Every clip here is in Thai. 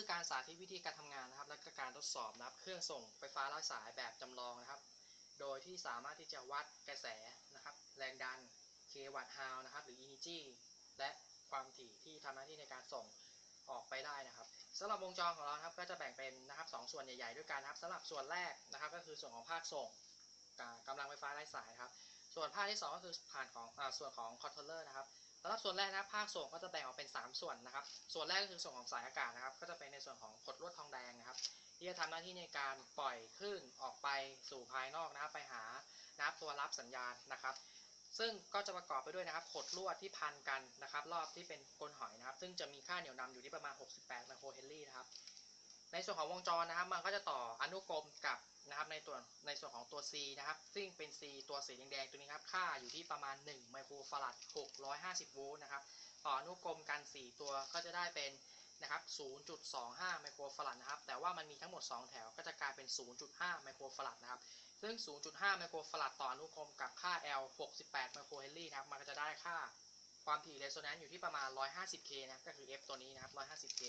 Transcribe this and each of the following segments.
คือการสาธิตวิธีการทำงานนะครับ และก็การทดสอบนะครับ เครื่องส่งไฟฟ้าไร้สายแบบจำลองนะครับ โดยที่สามารถที่จะวัดกระแสนะครับ แรงดัน k วัตต์ฮาวนะครับ หรือ energy และความถี่ที่ทำหน้าที่ในการส่งออกไปได้นะครับสำหรับวงจรของเราครับก็จะแบ่งเป็นนะครับสองส่วนใหญ่ๆด้วยกันนะครับสำหรับส่วนแรกนะครับ ก็คือส่วนของภาคส่งกับกำลังไฟฟ้าไร้สายนะครับ ส่วนภาคที่ 2 ก็คือผ่านของอส่วนของคอนโทรลเลอร์นะครับ สำหรับส่วนแรกนะภาคส่งก็จะแบ่งออกเป็น 3 ส่วนนะครับ ส่วนแรกก็คือส่วนของสายอากาศนะครับ ก็จะเป็นในส่วนของขดลวดทองแดงนะครับ ที่จะทำหน้าที่ในการปล่อยคลื่นออกไปสู่ภายนอกนะครับไปหานะครับตัวรับสัญญาณนะครับ ซึ่งก็จะประกอบไปด้วยนะครับขดลวดที่พันกันนะครับ รอบที่เป็นกลหอยนะครับ ซึ่งจะมีค่าเหนี่ยวนำอยู่ที่ประมาณ 68ไมโครเฮนรี่นะครับ ในส่วนของวงจรนะครับ มันก็จะต่ออนุกรมกับ นะครับในตัวในส่วนของตัว C นะครับ ซึ่งเป็น C ตัวสีแดงๆตัวนี้ครับ ค่าอยู่ที่ประมาณ 1 ไมโครฟาราด 650 โวลต์นะครับ ต่ออนุกรมกัน 4 ตัวก็จะได้เป็นนะครับ 0.25 ไมโครฟาราดนะครับ แต่ว่ามันมีทั้งหมด 2 แถวก็จะกลายเป็น 0.5 ไมโครฟาราดนะครับ ซึ่ง 0.5 ไมโครฟาราดต่ออนุกรมกับค่า L 68 ไมโครเฮนรี่นะครับ มันก็จะได้ค่าความถี่เรโซแนนซ์อยู่ที่ประมาณ 150K นะ ก็คือ F ตัวนี้นะครับ 150K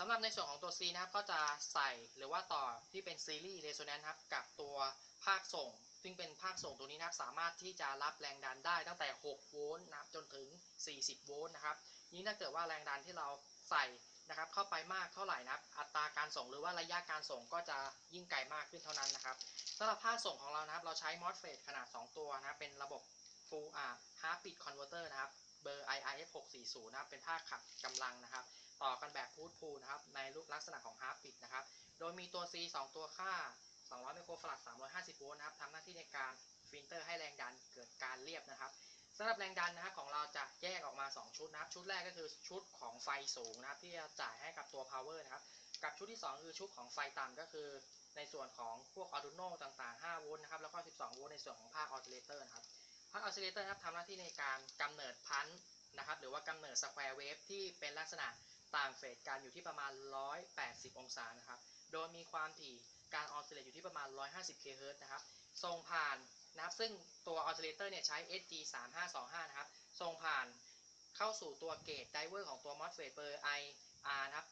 สำหรับในส่วนของตัว C นะครับก็จะใส่หรือว่าต่อที่เป็นซีรีส์เรโซแนนซ์ครับกับตัวภาคส่ง ซึ่งเป็นภาคส่งตัวนี้นะครับสามารถที่จะรับแรงดันได้ตั้งแต่ 6 โวลต์นะครับจนถึง 40 โวลต์นะครับยิ่งถ้าเกิดว่าแรงดันที่เราใส่นะครับเข้าไปมากเท่าไหร่นะครับ อัตราการส่งหรือว่าระยะการส่งก็จะยิ่งไกลมากขึ้นเท่านั้นนะครับสำหรับภาคส่งของเรานะครับ เราใช้ MOSFET ขนาด 2 ตัวนะครับเป็นระบบ Full อ่า Half Bit Converter นะครับเบอร์ IIF 640นะครับเป็นภาคขับกำลังนะครับ ต่อกันแบบพูดพูนะครับในรูปลักษณะของ Half Bit นะครับ โดยมีตัว C 2 ตัวค่า 200 ไมโครฟาราด 350 โวลต์นะครับทำหน้าที่ในการฟิลเตอร์ให้แรงดันเกิดการเรียบนะครับสำหรับแรงดันนะครับของเราจะแยกออกมา 2 ชุดนะครับ ชุดแรกก็คือชุดของไฟสูงนะครับ ที่จะจ่ายให้กับตัว power นะครับ กับชุดที่ 2 คือชุดของไฟต่ำก็คือ ในส่วนของพวก Arduino ต่าง ๆ 5 โวลต์นะครับ แล้วก็ 12 โวลต์ในส่วนของภาค oscillator นะครับ ภาค oscillator นะครับทำหน้าที่ในการกำเนิดพันธ์นะครับ หรือว่ากำเนิด square wave ที่เป็นลักษณะ ต่างเฟสกันอยู่ที่ประมาณ 180 องศานะครับ โดยมีความถี่การ oscillate อยู่ที่ประมาณ 150 kHz นะครับ ส่งผ่านนะครับ ซึ่งตัว oscillator เนี่ยใช้ SG 3525นะครับ ส่งผ่านเข้าสู่ตัวเกตไดเวอร์ของตัว MOSFET เบอร์ IR นะครับ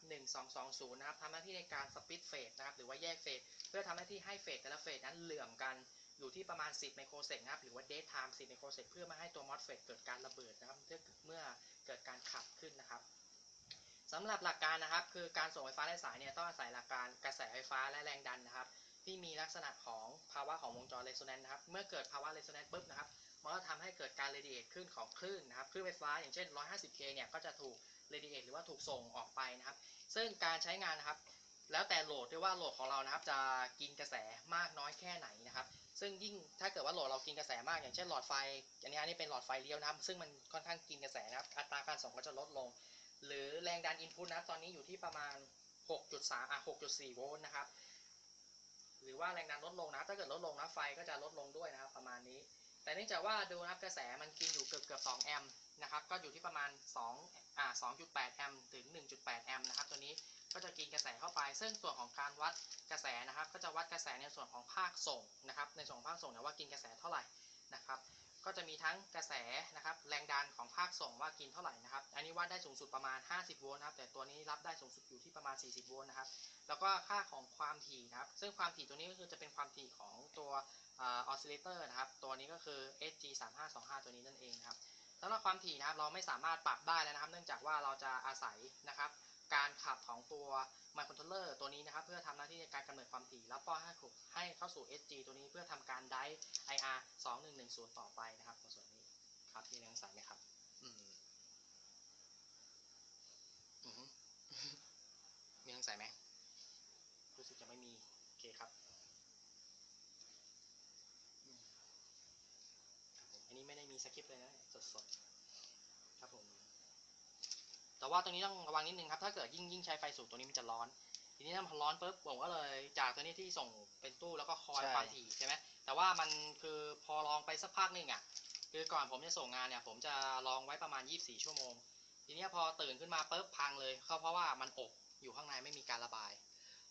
1220นะครับทำหน้าที่ในการสปิ t เฟสนะครับ หรือว่าแยกเฟสเพื่อทำหน้าที่ให้เฟสแต่ละเฟสนั้นเหลื่อมกันอยู่ที่ประมาณ 10 ไมโครเซกนะครับ หรือว่า dead time 10 ไมโครเซกเพื่อไมาให้ตัว MOSFET เกิดการระเบิดนะครับ เมื่อเมื่อเกิดการขับขึ้นนะครับ สำหรับหลักการนะครับ คือการส่งไฟฟ้าไร้สายเนี่ยต้องอาศัยหลักการกระแสไฟฟ้าและแรงดันนะครับ ที่มีลักษณะของภาวะของวงจรเรโซแนนซ์นะครับ เมื่อเกิดภาวะเรโซแนนซ์ปุ๊บนะครับมันก็ทำให้เกิดการเรดิเอทขึ้นของคลื่นนะครับคลื่นไฟฟ้าอย่างเช่น 150K เนี่ยก็จะถูกเรดิเอทหรือว่าถูกส่งออกไปนะครับ ซึ่งการใช้งานนะครับ แล้วแต่โหลดด้วยว่าโหลดของเรานะครับ จะกินกระแสมากน้อยแค่ไหนนะครับ ซึ่งยิ่งถ้าเกิดว่าโหลดเรากินกระแสมาก อย่างเช่นหลอดไฟอันนี้อันนี้เป็นหลอดไฟเลี้ยวนะครับ ซึ่งมันค่อนข้างกินกระแสนะครับ อัตราการส่งก็จะลดลง หรือแรงดันอินพุตนะตอนนี้อยู่ที่ประมาณ 6.3 อะ 6.4 โวลต์นะครับ หรือว่าแรงดันลดลงนะ ถ้าเกิดลดลงนะไฟก็จะลดลงด้วยนะครับ ประมาณนี้ แต่เนื่องจากว่าดูนะครับกระแสมันกินอยู่เกือบเกือบ2แอมป์นะครับ ก็อยู่ที่ประมาณ 2 อ่า 2.8 แอมป์ถึง 1.8 แอมป์นะครับ ตัวนี้ก็จะกินกระแสเข้าไป ซึ่งส่วนของการวัดกระแสนะครับ ก็จะวัดกระแสในส่วนของภาคส่งนะครับ ในส่วนของภาคส่งเนี่ยว่ากินกระแสเท่าไหร่นะครับ ก็จะมีทั้งกระแสนะครับแรงดันของภาคส่งว่ากินเท่าไหร่นะครับ อันนี้วัดได้สูงสุดประมาณ 50 โวลต์นะครับ แต่ตัวนี้รับได้สูงสุดอยู่ที่ประมาณ 40 โวลต์นะครับ แล้วก็ค่าของความถี่นะครับ ซึ่งความถี่ตัวนี้ก็คือจะเป็นความถี่ของตัวออสซิเลเตอร์นะครับ ตัวนี้ก็คือ SG 3525ตัวนี้นั่นเองนะครับสำหรับความถี่นะครับเราไม่สามารถปรับได้แล้วนะครับ เนื่องจากว่าเราจะอาศัยนะครับ การขับของตัวไมโครคอนโทรเลอร์ตัวนี้นะครับ เพื่อทำหน้าที่ในการกำเนิดความถี่ แล้วป้อนให้ให้เข้าสู่ SG ตัวนี้เพื่อทำการได IR 2110 ต่อไปนะครับในส่วนนี้ครับมีนักศึกษาไหมครับ อืมอือฮึมีนักศึกษาไหมรู้สึกจะไม่มี โอเคครับอันนี้ไม่ได้มีสคริปต์เลยนะ สดๆ แต่ว่าตัวนี้ต้องระวังนิดนึงครับ ถ้าเกิดยิ่งยิ่งใช้ไฟสูงตัวนี้มันจะร้อน ทีนี้ถ้ามันร้อนปุ๊บผมก็เลยจากตัวนี้ที่ส่งเป็นตู้แล้วก็คอยความถี่ใช่ไหมแต่ว่ามันคือพอลองไปสักพักหนึ่งอะคือก่อนผมจะส่งงานเนี่ย ผมจะลองไว้ประมาณ 24 ชั่วโมง ทีนี้พอตื่นขึ้นมาปุ๊บพังเลยเขาเพราะว่ามันอบอยู่ข้างในไม่มีการระบาย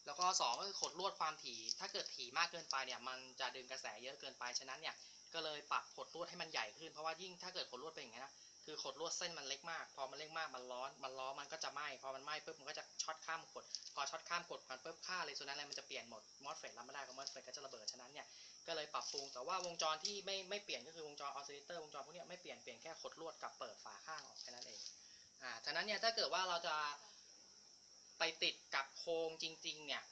แล้วก็สองก็คือขดลวดความถี่ ถ้าเกิดถี่มากเกินไปเนี่ย มันจะดึงกระแสเยอะเกินไป ฉะนั้นเนี่ย ก็เลยปรับขดลวดให้มันใหญ่ขึ้น เพราะว่ายิ่งถ้าเกิดขดลวดเป็นอย่างนี้นะ คือขดลวดเส้นมันเล็กมาก พอมันเล็กมากมันร้อน มันร้อนมันก็จะไหม้พอมันไหม้ปุ๊บมันก็จะช็อตข้ามขด พอช็อตข้ามขดมันปุ๊บค่าเลยส่วนนั้นอะไรมันจะเปลี่ยนหมดมอสเฟตรับไม่ได้ก็มอสเฟตก็จะระเบิดฉะนั้นเนี่ยก็เลยปรับปรุงแต่ว่าวงจรที่ไม่ไม่เปลี่ยนก็คือวงจรออสซิเลเตอร์วงจรพวกเนี้ยไม่เปลี่ยนเปลี่ยนแค่ขดลวดกับเปิดฝาข้างออกแค่นั้นเองอ่าฉะนั้นเนี่ยถ้าเกิดว่าเราจะไปติดกับโครงจริง ๆ เนี่ย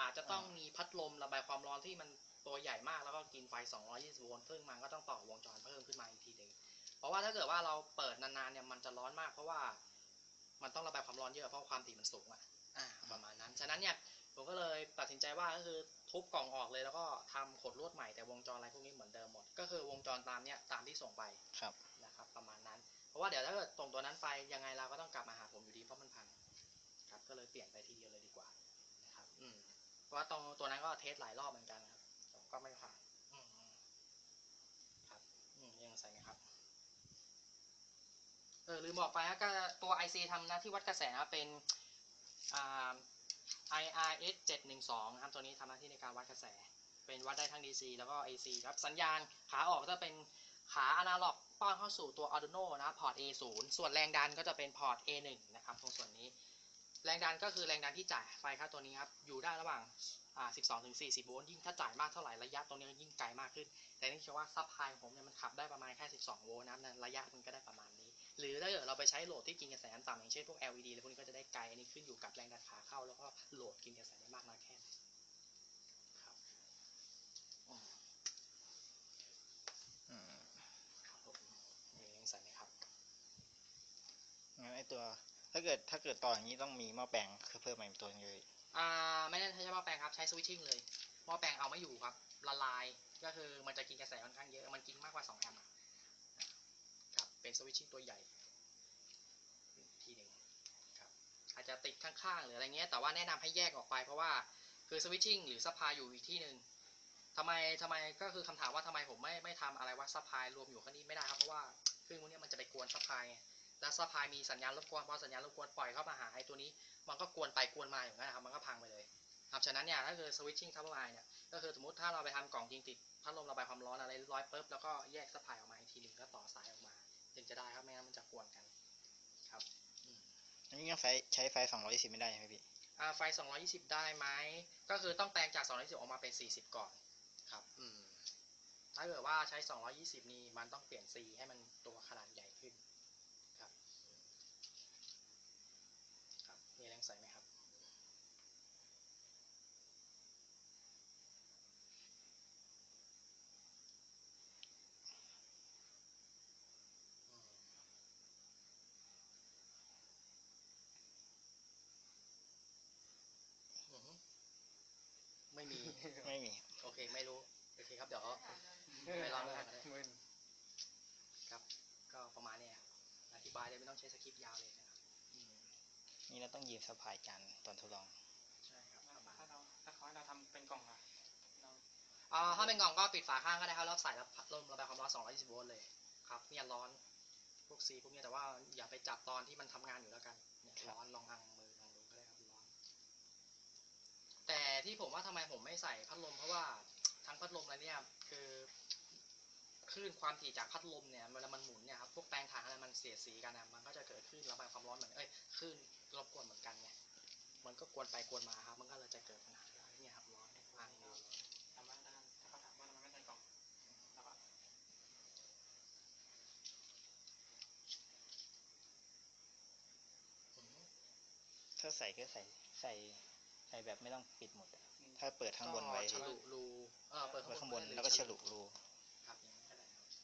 อาจจะต้องมีพัดลมระบายความร้อนที่มันตัวใหญ่มากแล้วก็กินไฟ 220 โวลต์ซึ่งมันก็ต้องต่อวงจรเพิ่มขึ้นมาอีกที เพราะว่าถ้าเกิดว่าเราเปิดนานๆเนี่ยมันจะร้อนมากเพราะว่ามันต้องระบายความร้อนเยอะเพราะความถี่มันสูงอะอ่าประมาณนั้น ฉะนั้นเนี่ยผมก็เลยตัดสินใจว่าก็คือทุบกล่องออกเลยแล้วก็ทำขดลวดใหม่แต่วงจรอะไรพวกนี้เหมือนเดิมหมด ก็คือวงจรตามเนี่ยตามที่ส่งไปครับนะครับ ประมาณนั้น เพราะว่าเดี๋ยวถ้าเกิดส่งตัวนั้นไปยังไงเราก็ต้องกลับมาหาผมอยู่ดีเพราะมันพังครับ ก็เลยเปลี่ยนไปทีเดียวเลยดีกว่านะครับ อืมเพราะว่าตรงตัวนั้นก็เทสหลายรอบเหมือนกันครับแต่ก็ไม่ผ่านอืมอืมครับอืมยังใส่ไหมครับ เออลืมบอกไปนะก็ตัว IC ทำหน้าที่วัดกระแสนะครับเป็นอ่า IRS 712นะครับตัวนี้ทำหน้าที่ในการวัดกระแส เป็นวัดได้ทั้ง DC แล้วก็ AC ครับสัญญาณขาออกก็จะเป็นขาอนาล็อกป้อนเข้าสู่ตัว Arduino นะพอร์ต A0 ส่วนแรงดันก็จะเป็นพอร์ต A1 นะครับตรงส่วนนี้ แรงดันก็คือแรงดันที่จ่ายไฟครับตัวนี้ครับอยู่ได้ระหว่างอ่า12ถึง40โวลต์ยิ่งถ้าจ่ายมากเท่าไหร่ระยะตรงนี้ยิ่งไกลมากขึ้น แต่นี่คือว่าซับไพลายผมเนี่ยมันขับได้ประมาณแค่ 12 โวลต์นะครับนั่นระยะมันก็ได้ประมาณ หรือถ้าเกิดเราไปใช้โหลดที่กินกระแสต่ำอย่างเช่นพวก LED อะไรพวกนี้ก็จะได้ไกลอันนี้ขึ้นอยู่กับแรงดันขาเข้า แล้วก็โหลดกินกระแสได้มากน้อยแค่ไหนครับอืมอืมครับผมมียังใส่ไหมครับงั้นไอตัวถ้าเกิดถ้าเกิดต่ออย่างนี้ต้องมีหม้อแปลงคือเพิ่มมาอีกตัวหนึงเลยอ่าไม่ได้ใช้หม้อแปลงครับใช้สวิตชิ่งเลยหม้อแปลงเอาไม่อยู่ครับละลายก็คือมันจะกินกระแสค่อนข้างเยอะมันกินมากกว่า2แอมป์อะครับ เป็นสวิตชิ่งตัวใหญ่ทีหนึ่งครับอาจจะติดข้างๆหรืออะไรเงี้ยแต่ว่าแนะนำให้แยกออกไปเพราะว่าคือสวิตชิ่งหรือซัพพลายอยู่อีกที่หนึ่งทำไมทำไมก็คือคำถามว่าทำไมผมไม่ไม่ทำอะไรว่าซัพพลายรวมอยู่ข้างนี้ไม่ได้ครับเพราะว่าเครื่องพวกเนี้ยมันจะไปกวนซัพพลายแล้วซัพพลายมีสัญญาณรบกวนพอสัญญาณรบกวนปล่อยเข้ามาหาไอ้ตัวนี้ มันก็กวนไปกวนมาอย่างนั้นครับมันก็พังไปเลยครับฉะนั้นเนี่ยถ้าคือสวิตชิ่งทับไลน์เนี่ยก็คือสมมติถ้าเราไปทำกล่องจริงติดพัดลมระบายความร้อนอะไรร้อยปุ๊บแล้วก็แยกสะพายออกมาอีกทีหนึ่งแล้วต่อสายออกมา ถึงจะได้ครับไม่งั้นมันจะกวนกันครับอืมอันนี้ยังไฟใช้ไฟ220ไม่ได้ใช่ไหมพี่อ่าไฟ 220 ได้ไหมก็คือต้องแปลงจาก 220 ออกมาเป็น 40 ก่อนครับอืมถ้าเกิดว่าใช้ 220 นี่มันต้องเปลี่ยน C ให้มันตัวขนาดใหญ่ขึ้นครับอืมครับมีแรงใส่ไหมครับ อืมอือฮึ ไม่มีไม่มี โอเค ไม่รู้ โอเคครับ เดี๋ยวไปลองดูกันก็ได้ครับ ก็ประมาณเนี้ยครับอธิบายเลยไม่ต้องใช้สคริปต์ยาวเลยนะครับอืมนี่เราต้องยืมสะพายกันตอนทดลอง ใช่ครับประมาณถ้าเราถ้าเขาให้เราทำเป็นกล่องอะเราอ่าถ้าเป็นกล่องก็ปิดฝาข้างก็ได้ครับแล้วใส่แล้วพัดลมระบายความร้อน220โวลต์เลยครับเนี่ยร้อนพวกซีพวกเนี้ยแต่ว่าอย่าไปจับตอนที่มันทำงานอยู่แล้วกันเนี่ยครับร้อนลองอังมือลองดูก็ได้ครับร้อน แต่ ที่ผมว่าทำไมผมไม่ใส่พัดลมเพราะว่าทั้งพัดลมอะไรเนี่ยคือคลื่นความถี่จากพัดลมเนี่ยเวลามันหมุนเนี่ยครับพวกแปลงถ่านอะไรมันเสียสีกันนะมันก็จะเกิดคลื่นระบายความร้อนเหมือนเอ้ยคลื่นรบกวนเหมือนกันไงมันก็กวนไปกวนมาครับ มันก็เลยจะเกิดปัญหาเนี่ยครับร้อนอังมือร้อนถามว่าถ้าถ้าเขาถามว่าทำไมไม่ใส่กล่องเราก็อืมถ้าใส่ก็ใส่ใส่ ใส่แบบไม่ต้องปิดหมดอะถ้าเปิดข้างบนไว้ก็ฉลุรูเออเปิดไว้ข้างบนไได้หรือแล้วก็ฉลุรูครับอย่างนั้นก็ได้ครับ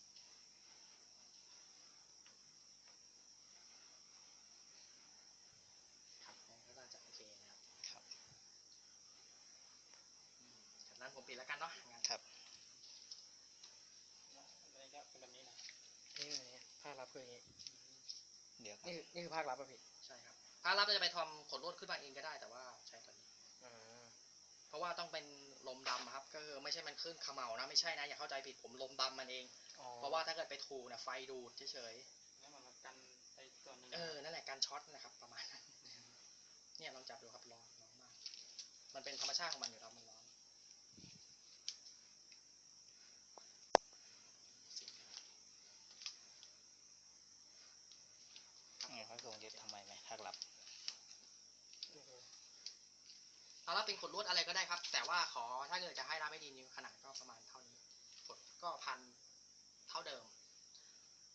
ครับงั้นก็น่าจะโอเคนะครับครับ อืมจากนั้นผมปิดแล้วกันเนาะงั้นครับอะไรก็เป็นแบบนี้นะนี่นี่ภาครับคืออย่างนี้เดี๋ยวครับนี่นี่คือภาครับป่ะพี่ใช่ครับภาครับจะไปทำขนลวดขึ้นมาเองก็ได้แต่ว่าใช้ตัวนี้เพ ราะว่าต้องเป็นลมดำอะครับก็คือไม่ใช่มันขึ้นเขมเหลานะไม่ใช่นะอย่าเข้าใจผิดผมลมดำมันเองเพราะว่าถ้าเกิดไปถูเนี่ยไฟดูดเฉยแล้วมันมากันไปส่วนหนึ่งๆเออนั่นแหละการช็อตนะครับประมาณนั้นเนี่ยลองจับดูครับร้อนร้อนมาก มันเป็นธรรมชาติของมันอยู่แล้วมันร้อน อ วงเล็บทำไมไหมถ้ารับ เอาแล้วเป็นขดลวดอะไรก็ได้ครับ แต่ว่า ขอถ้าเกิดจะให้รับไม่ดีนิ้วขนาดก็ประมาณเท่านี้กดก็พันเท่าเดิม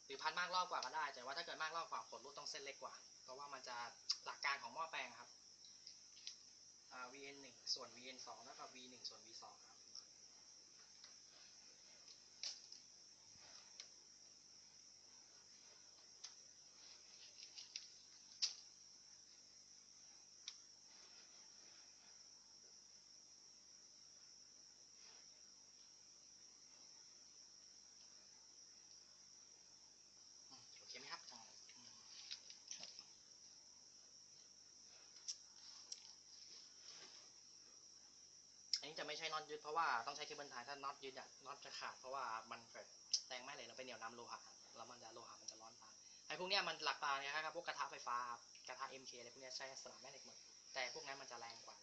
หรือพันมากรอบกว่าก็ได้ แต่ว่าถ้าเกิดมากรอบกว่าผลลวดต้องเส้นเล็กกว่า เพราะว่ามันจะหลักการของหม้อแปลงครับ VN 1ส่วน VN 2แล้วก็ V 1ส่วน V 2ครับ อืมโอเคไหมครับอ่าอืมอันนี้ จะไม่ใช่น็อตยึดเพราะว่าต้องใช้เคเบิลไทยถ้าน็อตยึดอะน็อตจะขาดเพราะว่ามันเกิดแรงไม่เหลยเราไปเหนี่ยวน้ำโลหะแล้วมันจะโลหะมันจะร้อนตาไอ้พวกเนี้ยมันหลักตาเนี่ยครับพวกกระทะไฟฟ้าครับกระทะ MK อะไรพวกเนี้ยใช้สนามแม่เหล็กหมดแต่พวกนั้นมันจะแรงกว่า